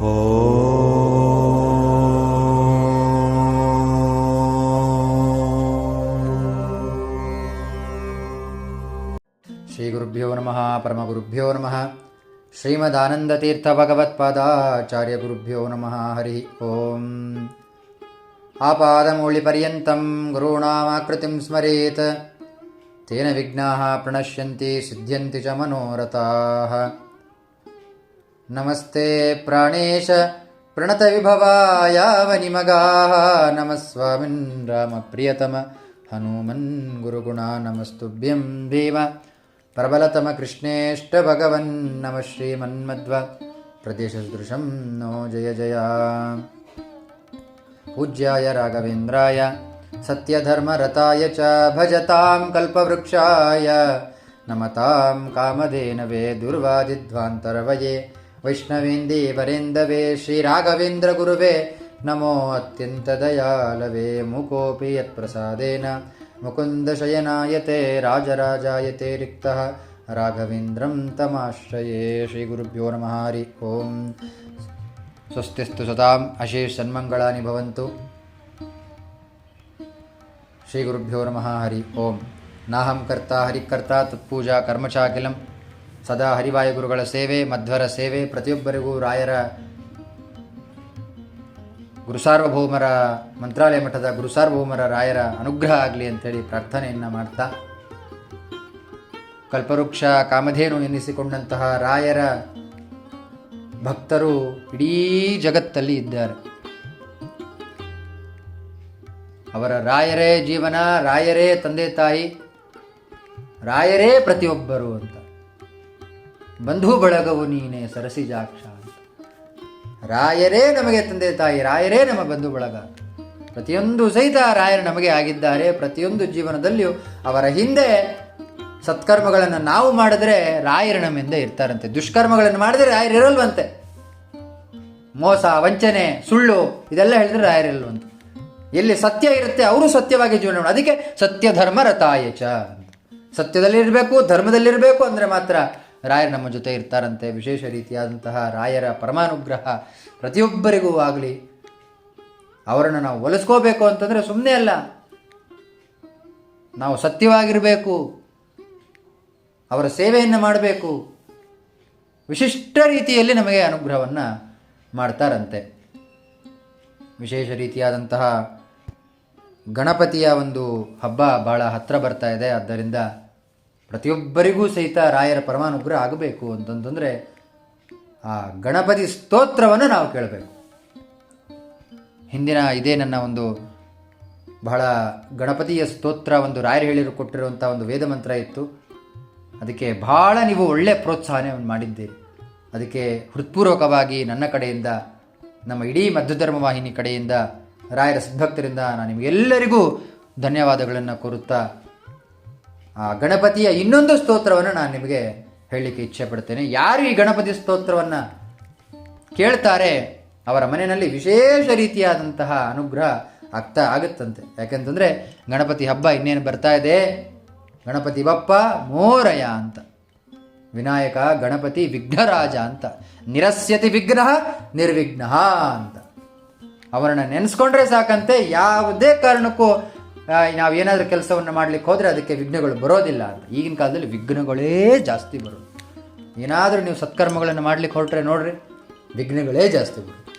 श्रीगुरुभ्यो नमः परमगुरुभ्यो नमः श्रीमदानन्दतीर्थभगवत्पादाचार्यगुरुभ्यो नमः हरिः ॐ आपादमौलिपर्यन्तं गुरूणामाकृतिं स्मरेत् तेन विघ्नाः प्रणश्यन्ति सिद्ध्यन्ति च मनोरथाः। नमस्ते प्राणेश प्रणतविभवायावनिमगाः नमः स्वामिन् रामप्रियतम। हनुमन् गुरुगुणा नमस्तुभ्यं भीम। प्रबलतमकृष्णेष्टभगवन् नमः श्रीमन्मध्व प्रदेशसदृशं नो जय जया। पूज्याय राघवेन्द्राय। सत्यधर्मरताय च भजतां कल्पवृक्षाय। नमतां कामधेनवे दुर्वादिध्वान्तरवये वैष्णवेन्दी वरेन्दवे श्रीराघवेन्द्रगुरुवे नमोऽत्यन्तदयालवे मुकोऽपि यत्प्रसादेन मुकुन्दशयनायते राजराजायते रिक्तः राघवेन्द्रं तमाश्रये। श्रीगुरुभ्यो नमः। हरि ओं स्वस्तिस्तु सताम् अशेषन्मङ्गलानि भवन्तु। श्रीगुरुभ्यो नमः। हरि ओं नाहं कर्ता हरिकर्ता तत्पूजा त्वत्पूजा कर्मचाकिलम्। ಸದಾ ಹರಿವಾಯುಗುರುಗಳ ಸೇವೆ, ಮಧ್ವರ ಸೇವೆ, ಪ್ರತಿಯೊಬ್ಬರಿಗೂ ರಾಯರ ಗುರುಸಾರ್ವಭೌಮರ ಮಂತ್ರಾಲಯ ಮಠದ ಗುರುಸಾರ್ವಭೌಮರ ರಾಯರ ಅನುಗ್ರಹ ಆಗಲಿ ಅಂತೇಳಿ ಪ್ರಾರ್ಥನೆಯನ್ನು ಮಾಡ್ತಾ, ಕಲ್ಪವೃಕ್ಷ ಕಾಮಧೇನು ಎನ್ನಿಸಿಕೊಂಡಂತಹ ರಾಯರ ಭಕ್ತರು ಇಡೀ ಜಗತ್ತಲ್ಲಿ ಇದ್ದಾರೆ. ಅವರ ರಾಯರೇ ಜೀವನ, ರಾಯರೇ ತಂದೆ ತಾಯಿ, ರಾಯರೇ ಪ್ರತಿಯೊಬ್ಬರು ಅಂತ. ಬಂಧು ಬಳಗವು ನೀನೇ ಸರಸಿಜಾಕ್ಷ ಅಂತ. ರಾಯರೇ ನಮಗೆ ತಂದೆ ತಾಯಿ, ರಾಯರೇ ನಮ್ಮ ಬಂಧು ಬಳಗ. ಪ್ರತಿಯೊಂದು ಸಹಿತ ರಾಯರು ನಮಗೆ ಆಗಿದ್ದಾರೆ. ಪ್ರತಿಯೊಂದು ಜೀವನದಲ್ಲಿಯೂ ಅವರ ಹಿಂದೆ ಸತ್ಕರ್ಮಗಳನ್ನು ನಾವು ಮಾಡಿದ್ರೆ ರಾಯರು ನಮ್ಮಿಂದ ಇರ್ತಾರಂತೆ. ದುಷ್ಕರ್ಮಗಳನ್ನು ಮಾಡಿದ್ರೆ ರಾಯರು ಇರಲ್ವಂತೆ. ಮೋಸ, ವಂಚನೆ, ಸುಳ್ಳು, ಇದೆಲ್ಲ ಹೇಳಿದ್ರೆ ರಾಯರಿಲ್ವಂತೆ ಎಲ್ಲಿ ಸತ್ಯ ಇರುತ್ತೆ ಅವರು ಸತ್ಯವಾಗಿ ಜೀವನ ಮಾಡಿ ಅದಕ್ಕೆ ಸತ್ಯ ಧರ್ಮ ರಥಾಯಚ ಸತ್ಯದಲ್ಲಿರಬೇಕು, ಧರ್ಮದಲ್ಲಿರಬೇಕು ಅಂದರೆ ಮಾತ್ರ ರಾಯರು ನಮ್ಮ ಜೊತೆ ಇರ್ತಾರಂತೆ. ವಿಶೇಷ ರೀತಿಯಾದಂತಹ ರಾಯರ ಪರಮಾನುಗ್ರಹ ಪ್ರತಿಯೊಬ್ಬರಿಗೂ ಆಗಲಿ. ಅವರನ್ನು ನಾವು ಒಲಿಸ್ಕೋಬೇಕು ಅಂತಂದರೆ ಸುಮ್ಮನೆ ಅಲ್ಲ. ನಾವು ಸತ್ಯವಾಗಿರಬೇಕು. ಅವರ ಸೇವೆಯನ್ನು ಮಾಡಬೇಕು. ವಿಶಿಷ್ಟ ರೀತಿಯಲ್ಲಿ ನಮಗೆ ಅನುಗ್ರಹವನ್ನು ಮಾಡ್ತಾರಂತೆ. ವಿಶೇಷ ರೀತಿಯಾದಂತಹ ಗಣಪತಿಯ ಒಂದು ಹಬ್ಬ ಭಾಳ ಹತ್ತಿರ ಬರ್ತಾ ಇದೆ. ಆದ್ದರಿಂದ ಪ್ರತಿಯೊಬ್ಬರಿಗೂ ಸಹಿತ ರಾಯರ ಪರಮಾನುಗ್ರಹ ಆಗಬೇಕು ಅಂತಂತಂದರೆ ಆ ಗಣಪತಿ ಸ್ತೋತ್ರವನ್ನು ನಾವು ಕೇಳಬೇಕು. ಹಿಂದಿನ ಇದೇ ನನ್ನ ಒಂದು ಬಹಳ ಗಣಪತಿಯ ಸ್ತೋತ್ರ ಒಂದು ರಾಯರು ಹೇಳಿರು ಕೊಟ್ಟಿರುವಂಥ ಒಂದು ವೇದ ಮಂತ್ರ ಇತ್ತು. ಅದಕ್ಕೆ ಭಾಳ ನೀವು ಒಳ್ಳೆಯ ಪ್ರೋತ್ಸಾಹನೆ ಮಾಡಿದ್ದೀರಿ. ಅದಕ್ಕೆ ಹೃತ್ಪೂರ್ವಕವಾಗಿ ನನ್ನ ಕಡೆಯಿಂದ, ನಮ್ಮ ಇಡೀ ಮಧ್ಯಧರ್ಮ ವಾಹಿನಿ ಕಡೆಯಿಂದ, ರಾಯರ ಸದ್ಭಕ್ತರಿಂದ ನಾನು ನಿಮಗೆಲ್ಲರಿಗೂ ಧನ್ಯವಾದಗಳನ್ನು ಕೋರುತ್ತಾ ಆ, ಗಣಪತಿಯ ಇನ್ನೊಂದು ಸ್ತೋತ್ರವನ್ನು ನಾನು ನಿಮಗೆ ಹೇಳಲಿಕ್ಕೆ ಇಚ್ಛೆ ಪಡ್ತೇನೆ ಯಾರು ಈ ಗಣಪತಿ ಸ್ತೋತ್ರವನ್ನು ಕೇಳ್ತಾರೆ, ಅವರ ಮನೆಯಲ್ಲಿ ವಿಶೇಷ ರೀತಿಯಾದಂತಹ ಅನುಗ್ರಹ ಆಗ್ತಾ ಆಗುತ್ತಂತೆ. ಯಾಕೆಂತಂದರೆ, ಗಣಪತಿ ಹಬ್ಬ ಇನ್ನೇನು ಬರ್ತಾ ಇದೆ? ಗಣಪತಿ ಬಪ್ಪ ಮೋರಯ ಅಂತ. ವಿನಾಯಕ ಗಣಪತಿ ವಿಘ್ನರಾಜ ಅಂತ. ನಿರಸ್ಯತಿ ವಿಘ್ನ ನಿರ್ವಿಘ್ನ ಅಂತ. ಅವರನ್ನು ನೆನೆಸ್ಕೊಂಡ್ರೆ ಸಾಕಂತೆ, ಯಾವುದೇ ಕಾರಣಕ್ಕೂ ನಾವು ಏನಾದರೂ ಕೆಲಸವನ್ನು ಮಾಡಲಿಕ್ಕೆ ಹೋದರೆ ಅದಕ್ಕೆ ವಿಘ್ನಗಳು ಬರೋದಿಲ್ಲ ಅಂತ. ಈಗಿನ ಕಾಲದಲ್ಲಿ ವಿಘ್ನಗಳೇ ಜಾಸ್ತಿ ಬರೋದು. ಏನಾದರೂ ನೀವು ಸತ್ಕರ್ಮಗಳನ್ನು ಮಾಡಲಿಕ್ಕೆ ಹೊರಟ್ರೆ ನೋಡ್ರಿ, ವಿಘ್ನಗಳೇ ಜಾಸ್ತಿ ಬರೋದು.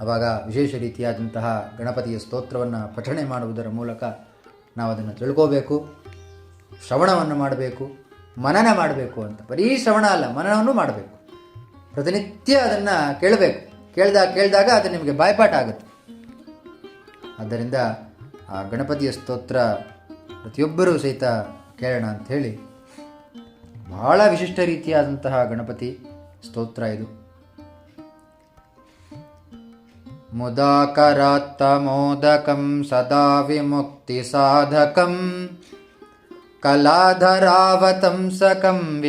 ಆವಾಗ ವಿಶೇಷ ರೀತಿಯಾದಂತಹ ಗಣಪತಿಯ ಸ್ತೋತ್ರವನ್ನು ಪಠಣೆ ಮಾಡುವುದರ ಮೂಲಕ ನಾವು ಅದನ್ನು ತಿಳ್ಕೋಬೇಕು, ಶ್ರವಣವನ್ನು ಮಾಡಬೇಕು, ಮನನ ಮಾಡಬೇಕು ಅಂತ. ಬರೀ ಶ್ರವಣ ಅಲ್ಲ ಮನನವನ್ನು ಮಾಡಬೇಕು. ಪ್ರತಿನಿತ್ಯ ಅದನ್ನು ಕೇಳಬೇಕು. ಕೇಳಿದಾಗ ಕೇಳಿದಾಗ ಅದು ನಿಮಗೆ ಬಾಯ್ಪಾಠ ಆಗುತ್ತೆ. ಆದ್ದರಿಂದ ಆ ಗಣಪತಿಯ ಸ್ತೋತ್ರ ಪ್ರತಿಯೊಬ್ಬರೂ ಸಹಿತ ಕೇಳೋಣ ಅಂಥೇಳಿ ಬಹಳ ವಿಶಿಷ್ಟ ರೀತಿಯಾದಂತಹ ಗಣಪತಿ ಸ್ತೋತ್ರ ಇದು. ಮುದಾಕರಾತ್ತಮೋದಕಂ ಸದಾ ವಿಮುಕ್ತಿ ಸಾಧಕಂ ಕಲಾಧರಾವತಂಸಕಂ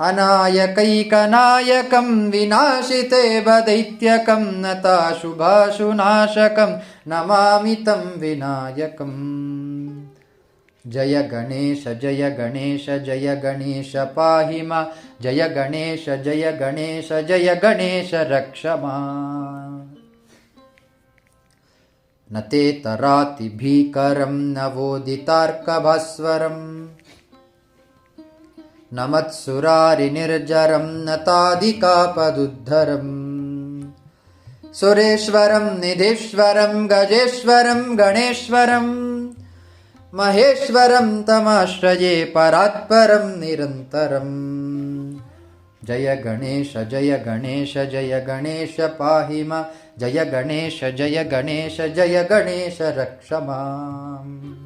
अनायकैकनायकं विनाशिते वदैत्यकं नताशुभाशुनाशकं नमामि तं विनायकम्। जय गणेश जय गणेश जय गणेश पाहि मा जय गणेश जय गणेश जय गणेश रक्षमा। न तेतरातिभीकरं न वोदितार्कभास्वरम्। न तादिकापदुद्धरम् सुरेश्वरं निधीश्वरं गजेश्वरं गणेश्वरं। महेश्वरं तमाश्रये परात्परं निरन्तरम्। जय गणेश जय गणेश जय गणेश पाहि मा। जय गणेश जय गणेश जय गणेश रक्ष माम्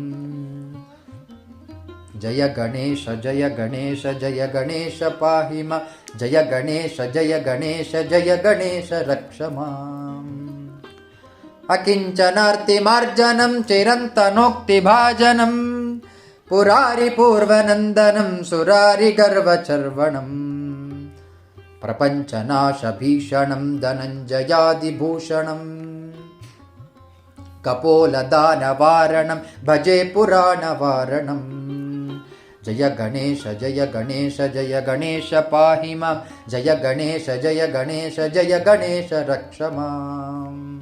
जय गणेश जय गणेश जय गणेश पाहि मा जय गणेश जय गणेश जय गणेश रक्ष माम् अकिञ्चनार्तिमार्जनं चिरन्तनोक्तिभाजनं पुरारिपूर्वनन्दनं सुरारिगर्वचर्वणम्। प्रपञ्चनाशभीषणं धनञ्जयादिभूषणम्। कपोलदानवारणं भजे पुराणवारणम् जय गणेश जय गणेश जय गणेश पाहि मां जय गणेश जय गणेश जय गणेश रक्ष माम्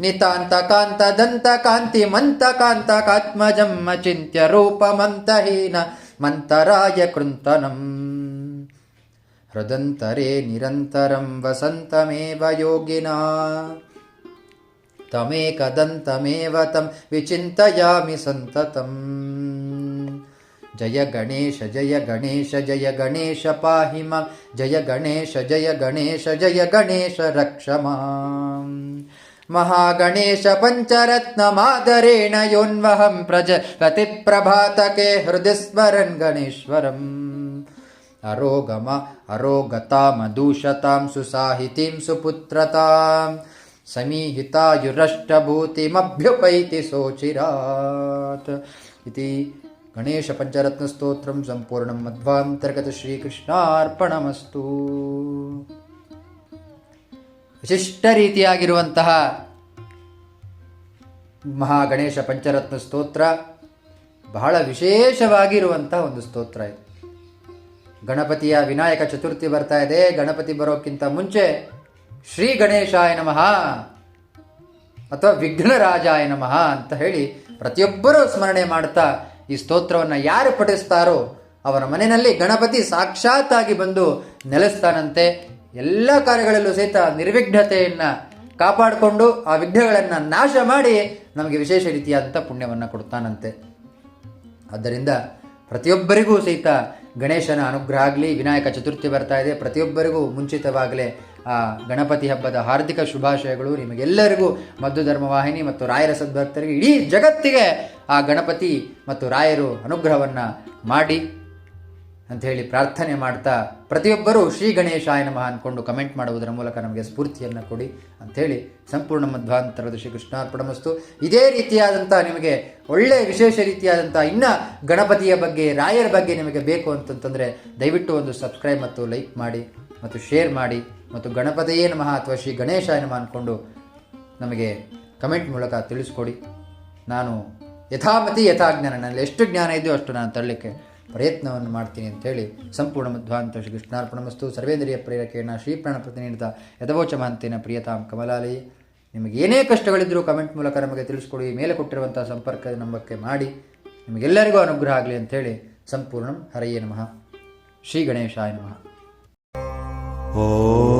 नितान्तकान्तदन्तकान्तिमन्तकान्तकात्मजम् अचिन्त्य रूपमन्तहीन मन्तराय कृन्तनम्। हृदन्तरे निरन्तरं वसन्तमेव योगिना। तमेकदन्तमेव तं विचिन्तयामि सन्ततम् जय गणेश जय गणेश जय गणेश पाहि माँ जय गणेश जय गणेश जय गणेश रक्ष माम् महागणेश पञ्चरत्नमादरेण योन्वहं प्रजपतिप्रभातके हृदि स्मरन् गणेश्वरम्। अरोगम अरोगतामदूषतां सुसाहितीं, सुपुत्रतां। समीहितायुरष्टभूतिमभ्युपैति सोचिरात्। इति ಗಣೇಶ ಪಂಚರತ್ನ ಸ್ತೋತ್ರ ಸಂಪೂರ್ಣ ಮಧ್ವಾಂತರ್ಗತ ಶ್ರೀಕೃಷ್ಣಾರ್ಪಣಮಸ್ತು. ವಿಶಿಷ್ಟ ರೀತಿಯಾಗಿರುವಂತಹ ಮಹಾಗಣೇಶ ಪಂಚರತ್ನ ಸ್ತೋತ್ರ ಬಹಳ ವಿಶೇಷವಾಗಿರುವಂತಹ ಒಂದು ಸ್ತೋತ್ರ ಇದು. ಗಣಪತಿಯ ವಿನಾಯಕ ಚತುರ್ಥಿ ಬರ್ತಾ ಇದೆ, ಗಣಪತಿ ಬರೋಕ್ಕಿಂತ ಮುಂಚೆ ಶ್ರೀ ಗಣೇಶಾಯ ನಮಃ ಅಥವಾ ವಿಘ್ನರಾಜಾಯ ನಮಃ ಅಂತ ಹೇಳಿ ಪ್ರತಿಯೊಬ್ಬರೂ ಸ್ಮರಣೆ ಮಾಡ್ತಾ ಈ ಸ್ತೋತ್ರವನ್ನು ಯಾರು ಪಠಿಸ್ತಾರೋ ಅವರ ಮನೆಯಲ್ಲಿ ಗಣಪತಿ ಸಾಕ್ಷಾತ್ತಾಗಿ ಬಂದು ನೆಲೆಸ್ತಾನಂತೆ. ಎಲ್ಲ ಕಾರ್ಯಗಳಲ್ಲೂ ಸಹಿತ ನಿರ್ವಿಘ್ನತೆಯನ್ನು ಕಾಪಾಡಿಕೊಂಡು ಆ ವಿಘ್ನಗಳನ್ನು ನಾಶ ಮಾಡಿ ನಮಗೆ ವಿಶೇಷ ರೀತಿಯಾದಂಥ ಪುಣ್ಯವನ್ನು ಕೊಡ್ತಾನಂತೆ. ಆದ್ದರಿಂದ ಪ್ರತಿಯೊಬ್ಬರಿಗೂ ಸಹಿತ ಗಣೇಶನ ಅನುಗ್ರಹ ಆಗಲಿ, ವಿನಾಯಕ ಚತುರ್ಥಿ ಬರ್ತಾ ಇದೆ. ಪ್ರತಿಯೊಬ್ಬರಿಗೂ ಮುಂಚಿತವಾಗಲೇ ಆ ಗಣಪತಿ ಹಬ್ಬದ ಹಾರ್ದಿಕ ಶುಭಾಶಯಗಳು. ನಿಮಗೆಲ್ಲರಿಗೂ ಮದ್ದು ಧರ್ಮವಾಹಿನಿ ಮತ್ತು ರಾಯರ ಸದ್ಭಕ್ತರಿಗೆ ಇಡೀ ಜಗತ್ತಿಗೆ ಆ ಗಣಪತಿ ಮತ್ತು ರಾಯರು ಅನುಗ್ರಹವನ್ನು ಮಾಡಿ. ಅಂತ ಹೇಳಿ ಪ್ರಾರ್ಥನೆ ಮಾಡ್ತಾ ಪ್ರತಿಯೊಬ್ಬರೂ ಶ್ರೀ ಗಣೇಶಾಯ ನಮಃ ಅಂದ್ಕೊಂಡು ಕಮೆಂಟ್ ಮಾಡುವುದರ ಮೂಲಕ ನಮಗೆ ಸ್ಫೂರ್ತಿಯನ್ನು ಕೊಡಿ ಅಂಥೇಳಿ ಸಂಪೂರ್ಣ ಮಧ್ವಾಂತರದ ಶ್ರೀ ಕೃಷ್ಣಾರ್ಪಣಮಸ್ತು. ಇದೇ ರೀತಿಯಾದಂಥ ನಿಮಗೆ ಒಳ್ಳೆಯ ವಿಶೇಷ ರೀತಿಯಾದಂಥ ಇನ್ನು ಗಣಪತಿಯ ಬಗ್ಗೆ, ರಾಯರ ಬಗ್ಗೆ ನಿಮಗೆ ಬೇಕು ಅಂತಂತಂದರೆ ದಯವಿಟ್ಟು ಒಂದು ಸಬ್ಸ್ಕ್ರೈಬ್ ಮತ್ತು ಲೈಕ್ ಮಾಡಿ ಮತ್ತು ಶೇರ್ ಮಾಡಿ ಮತ್ತು ಗಣಪತಿಯೇ ನಮಃ ಅಥವಾ ಶ್ರೀ ಗಣೇಶಾಯ ನಮಃ ಅಂದ್ಕೊಂಡು ನಮಗೆ ಕಮೆಂಟ್ ಮೂಲಕ ತಿಳಿಸ್ಕೊಡಿ. ನಾನು ಯಥಾಮತಿ ಯಥಾಜ್ಞಾನ ನನ್ನಲ್ಲಿ ಎಷ್ಟು ಜ್ಞಾನ ಇದೆಯೋ ಅಷ್ಟು ನಾನು ತರಲಿಕ್ಕೆ ಪ್ರಯತ್ನವನ್ನು ಮಾಡ್ತೀನಿ ಅಂತೇಳಿ ಸಂಪೂರ್ಣ ಮಧ್ವಾಂತ ಶ್ರೀ ಕೃಷ್ಣಾರ್ಪಣಮಸ್ತು. ಸರ್ವೇಂದ್ರಿಯ ಪ್ರೇರಕೇಣ ಶ್ರೀ ಪ್ರಾಣ ಪ್ರತಿನಿಧಿತ ಯಥವೋಚ ಮಹಂತೇನ ಪ್ರಿಯತಾಂ ಕಮಲಾಲಯಿ ನಿಮಗೆ ಏನೇ ಕಷ್ಟಗಳಿದ್ದರೂ ಕಮೆಂಟ್ ಮೂಲಕ ನಮಗೆ ತಿಳಿಸ್ಕೊಡಿ. ಮೇಲೆ ಕೊಟ್ಟಿರುವಂಥ ಸಂಪರ್ಕ ನಂಬಕ್ಕೆ ಮಾಡಿ. ನಿಮಗೆಲ್ಲರಿಗೂ ಅನುಗ್ರಹ ಆಗಲಿ ಅಂಥೇಳಿ ಸಂಪೂರ್ಣಂ ಹರಯೇ ನಮಃ. ಶ್ರೀ ಗಣೇಶಾಯ ನಮಃ. ॐ